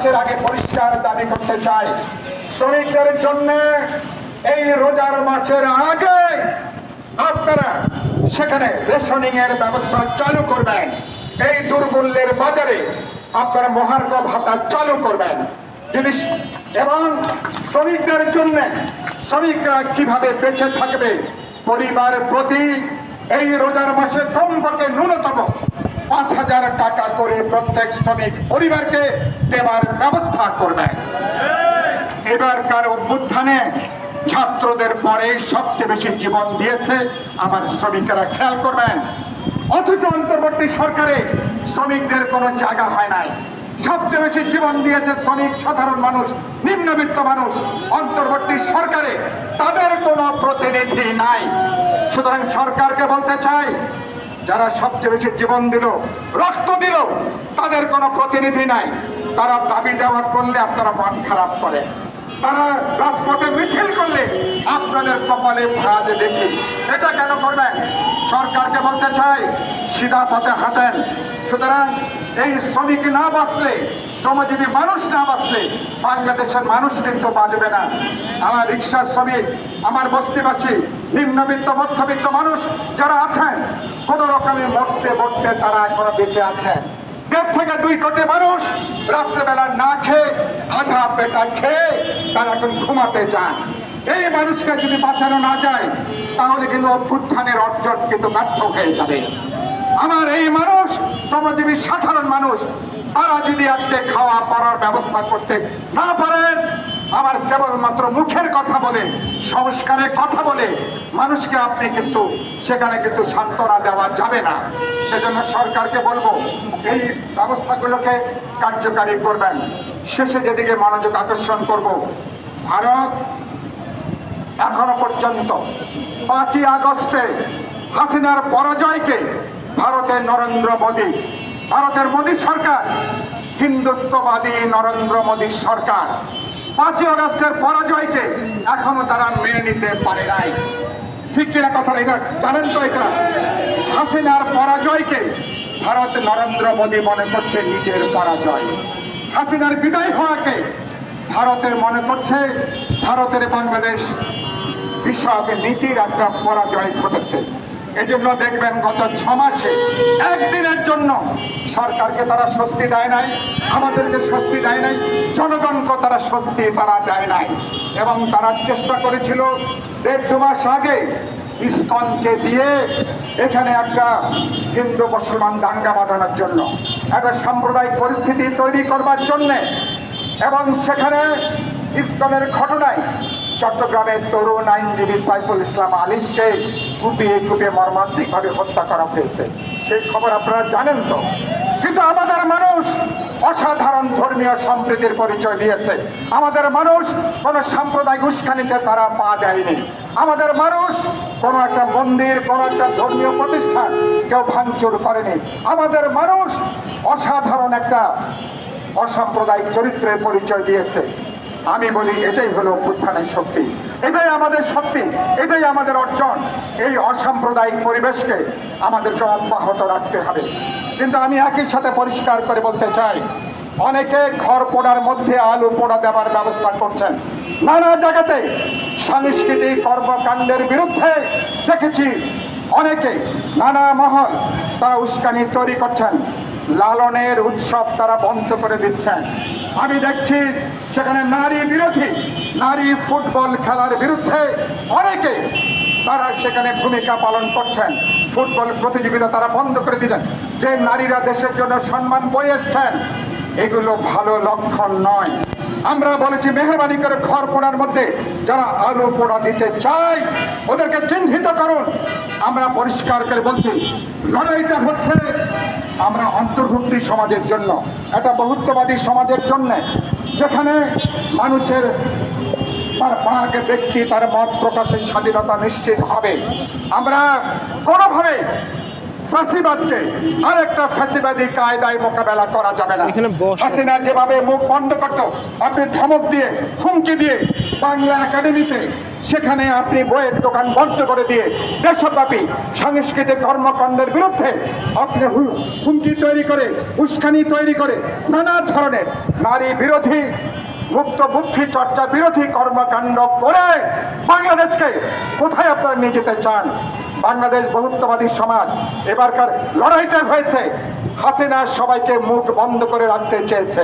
মাসের আগে পরিষ্কার দাবি করতে চাই। শ্রমিকদের জন্য এই রোজার মাসের আগে আপনারা সেখানে রেশনিং এর ব্যবস্থা চালু করবেন। এই দুর্মূল্যের বাজারে আপনারা মহার্ঘ ভাতা চালু করবেন। যদি এবং শ্রমিকদের জন্য শ্রমিকরা কীভাবে বেঁচে থাকবে, পরিবার প্রতি এই রোজার মাসে কমপক্ষে ন্যূনতম হাজার টাকা করে প্রত্যেক শ্রমিক পরিবারকে দেওয়ার ব্যবস্থা করবেন এবারকার অভ্যুত্থানে ছাত্রদের পরে সবচেয়ে বেশি জীবন দিয়েছে আমার শ্রমিকেরা, খেয়াল করবেন। অথচ অন্তর্বর্তী সরকারে শ্রমিকদের কোনো জায়গা হয় নাই। সবচেয়ে বেশি জীবন দিয়েছে শ্রমিক, সাধারণ মানুষ, নিম্নবিত্ত মানুষ। অন্তর্বর্তী সরকারে তাদের কোনো প্রতিনিধি নাই। সুতরাং সরকারকে বলতে চাই যারা সবচেয়ে বেশি জীবন দিল, রক্ত দিল, তাদের কোনো প্রতিনিধি নাই। তারা দাবি দেওয়া করলে আপনারা মন খারাপ করে তারা রাজপথে মিছিল করলে আপনাদের কপালে ভাঁজ দেখি। এটা কেন করবেন? সরকারকে বলতে চাই সিধা পথে হাঁটেন। সুতরাং এই শ্রমিক না বাঁচলে, শ্রমজীবী মানুষ না বাঁচলে, বাংলাদেশের মানুষ কিন্তু বাঁচবে না। আমার রিক্সা শ্রমিক, আমার বস্তিবাসী, নিম্নবিত্ত, মধ্যবিত্ত মানুষ যারা আছেন কোন রকমে মরতে মরতে তারা এখনও বেঁচে আছেন। দেড় থেকে দুই কোটি মানুষ রাত্রেবেলা না খেয়ে আধা পেটা খেয়ে তারা এখন ঘুমাতে যান। এই মানুষকে যদি বাঁচানো না যায়, তাহলে কিন্তু অভ্যুত্থানের অর্জন কিন্তু ব্যর্থ হয়ে যাবে। আমার এই মানুষ শ্রমজীবী সাধারণ মানুষ, তারা যদি আজকে খাওয়া, পড়ার ব্যবস্থা করতে না পারেন, আমার কেবলমাত্র মুখের কথা বলে, সংস্কারের কথা বলে, মানুষকে আপনি কিন্তু সেখানে কিন্তু সান্ত্বনা দেওয়া যাবে না। সেজন্য সরকারকে বলব, এই ব্যবস্থাগুলোকে কার্যকারী করবেন। শেষে যেদিকে মনোযোগ আকর্ষণ করব, ভারত এখনও পর্যন্ত পাঁচই আগস্টে হাসিনার পরাজয়কে ভারতের নরেন্দ্র মোদী, ভারতের মোদী সরকার, হিন্দুত্ববাদী নরেন্দ্র মোদী সরকার। পাঁচই আগস্টের পরাজয়কে এখনও তারা মেনে নিতে পারে নাই। ঠিক কিনা কথা এটা জানেন তো এটা? হাসিনার পরাজয়কে ভারত নরেন্দ্র মোদী মনে করছে নিজের পরাজয়। হাসিনার বিদায় হওয়াকে ভারতের মনে করছে, ভারতের বাংলাদেশ বিষয়ক নীতির একটা পরাজয় ঘটেছে। এজন্য দেখবেন গত ছ মাসে একদিনের জন্য সরকারকে তারা স্বস্তি দেয় নাই, আমাদেরকে স্বস্তি দেয় নাই, জনগণকে তারা স্বস্তি তারা দেয় নাই। এবং তারা চেষ্টা করেছিল দেড় দু মাস আগে ইসকনকে দিয়ে এখানে একটা হিন্দু মুসলমান দাঙ্গা বাঁধানোর জন্য, একটা সাম্প্রদায়িক পরিস্থিতি তৈরি করবার জন্যে। এবং সেখানে ইসকনের ঘটনায় চট্টগ্রামের তরুণ আইনজীবী সাইফুল ইসলাম আলিমকে কুপিয়ে কুপিয়ে মর্মান্তিকভাবে হত্যা করা হয়েছে। সেই খবর আপনারা জানেন তো। কিন্তু আমাদের মানুষ অসাধারণ ধর্মীয় সম্প্রীতির পরিচয় দিয়েছে। আমাদের মানুষ কোন সাম্প্রদায়িক উস্কানিতে তারা পা দেয়নি। আমাদের মানুষ কোন একটা মন্দির, কোন একটা ধর্মীয় প্রতিষ্ঠান কেউ ভাঙচুর করেনি। আমাদের মানুষ অসাধারণ একটা অসাম্প্রদায়িক চরিত্রের পরিচয় দিয়েছে। আমি বলি, এটাই হলো অভ্যুত্থানের শক্তি। এটাই আমাদের শক্তি, এটাই আমাদের অর্জন। এই অসাম্প্রদায়িক পরিবেশকে আমাদেরকে অব্যাহত রাখতে হবে। কিন্তু আমি একই সাথে পরিষ্কার করে বলতে চাই, অনেকে ঘর পোড়ার মধ্যে আলু পোড়া দেওয়ার ব্যবস্থা করছেন। নানা জায়গাতে সাংস্কৃতিক কর্মকাণ্ডের বিরুদ্ধে দেখেছি অনেকে নানা মহল তারা উস্কানি তৈরি করছেন। লালনের উৎসব তারা বন্ধ করে দিচ্ছেন। আমি দেখছি সেখানে নারী বিরোধী, নারী ফুটবল খেলার বিরুদ্ধে অনেকে তারা সেখানে ভূমিকা পালন করছেন। ফুটবল প্রতিযোগিতা তারা বন্ধ করে দিচ্ছেন। যে নারীরা দেশের জন্য সম্মান বয়ে এসছেন, এগুলো ভালো লক্ষণ নয়। আমরা বলেছি, মেহরবানি করে ঘর পোড়ার মধ্যে যারা আলু পোড়া দিতে চায়, ওদেরকে চিহ্নিত করুন। আমরা পরিষ্কার করে বলছি, লড়াইটা হচ্ছে আমরা অন্তর্ভুক্তি সমাজের জন্য, একটা বহুত্ববাদী সমাজের জন্য, যেখানে মানুষের তার বাঘ ব্যক্তি, তার মত প্রকাশের স্বাধীনতা নিশ্চিত হবে। আমরা কোনোভাবে ফাঁসিবাদকে আরেকটা ফাঁসিবাদী কায়দায় মোকাবেলা করা যাবে না। হাসিনা যেভাবে মুখ বন্ধ করতো আপনি ধমক দিয়ে হুমকি দিয়ে বাংলা একাডেমিতে সেখানে আপনি বইয়ের দোকান বন্ধ করে দিয়ে দেশব্যাপী সাংস্কৃতিক কর্মকাণ্ডের বিরুদ্ধে আপনি হুমকি তৈরি করে উস্কানি তৈরি করে নানা ধরনের নারী বিরোধী মুক্ত বুদ্ধি চর্চা বিরোধী কর্মকাণ্ড করে বাংলাদেশকে কোথায় আপনারা নিয়ে যেতে চান? বাংলাদেশ বহুত্ববাদী সমাজ। এবারকার লড়াইটা হয়েছে। হাসিনা সবাইকে মুখ বন্ধ করে রাখতে চেয়েছে।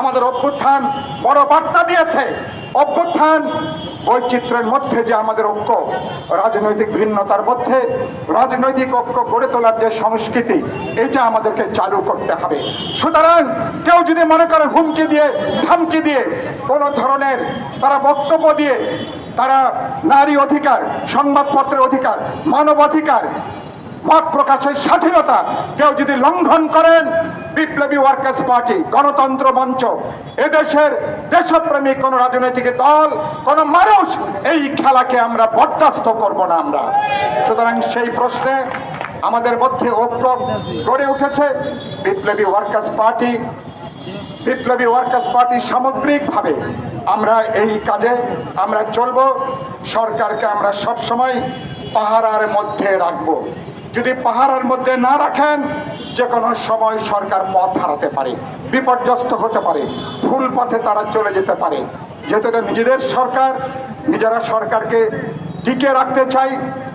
আমাদের অভ্যুত্থান বড় বার্তা দিয়েছে। অভ্যুত্থান বৈচিত্র্যের মধ্যে যে আমাদের ঐক্য, রাজনৈতিক ভিন্নতার মধ্যে রাজনৈতিক ঐক্য গড়ে তোলার যে সংস্কৃতি, এটা আমাদেরকে চালু করতে হবে। সুতরাং কেউ যদি মনে করে হুমকি দিয়ে, ধমকি দিয়ে কোনো ধরনের তারা বক্তব্য দিয়ে তারা নারী অধিকার, সংবাদপত্রের অধিকার, মানব অধিকার, মত প্রকাশের স্বাধীনতা কেউ যদি লঙ্ঘন করেন, বিপ্লবী ওয়ার্কার্স পার্টি, গণতন্ত্র মঞ্চ, এদেশের দেশপ্রেমিক কোন রাজনৈতিক দল, কোন মানুষ এই খেলাকে আমরা বরদাস্ত করব না আমরা। সুতরাং সেই প্রশ্নে আমাদের মধ্যে ঐক্য গড়ে উঠেছে Biplobi workers party. Biplobi workers party সামগ্রিকভাবে আমরা এই কাজে আমরা চলব, সরকারকে আমরা সব সময় পাহারার মধ্যে রাখব। যদি পাহারার মধ্যে না রাখেন যে কোনো সময় সরকার পথ হারাতে পারে, বিপর্যস্ত হতে পারে, ভুল পথে তারা চলে যেতে পারে। যেহেতু এটা নিজেদের সরকার, নিজেরা সরকারকে টিকে রাখতে চাই,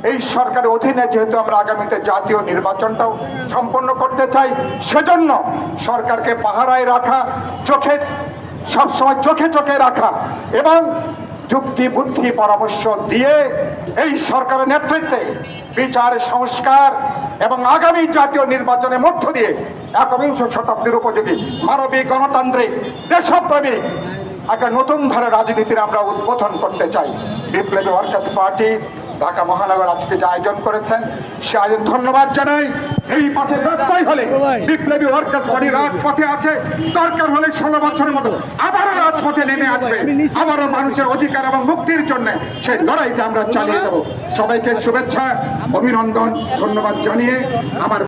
এই সরকারের অধীনে যেহেতু আমরা আগামীতে জাতীয় নির্বাচনটাও সম্পন্ন করতে চাই, সেজন্য সরকারকে পাহারায় রাখা চোখে সবসময় চোখে চোখে রাখা এবং যুক্তি, বুদ্ধি, পরামর্শ দিয়ে এই সরকারের নেতৃত্বে বিচার, সংস্কার এবং আগামী জাতীয় নির্বাচনের মধ্য দিয়ে একবিংশ শতাব্দীর উপযোগী মানবিক গণতান্ত্রিক দেশপ্রেমিক একটা নতুন ধারা রাজনীতির আমরা উদ্বোধন করতে চাই। বিপ্লবী ওয়ার্কার্স পার্টি ঢাকা মহানগর আজকে যে আয়োজন করেছেন, সে আয়োজন ধন্যবাদ জানাই। এই পথে ব্যত্যয় হলে বিপ্লবী ওয়ার্কার্স পার্টি রাজপথে আছে, দরকার হলে ষোলো বছরের মতো আবারও রাজপথে নেমে আসবে। আবারও মানুষের অধিকার এবং মুক্তির জন্য সেই লড়াইটা আমরা চালিয়ে যাব। সবাইকে শুভেচ্ছা, অভিনন্দন, ধন্যবাদ জানিয়ে আমার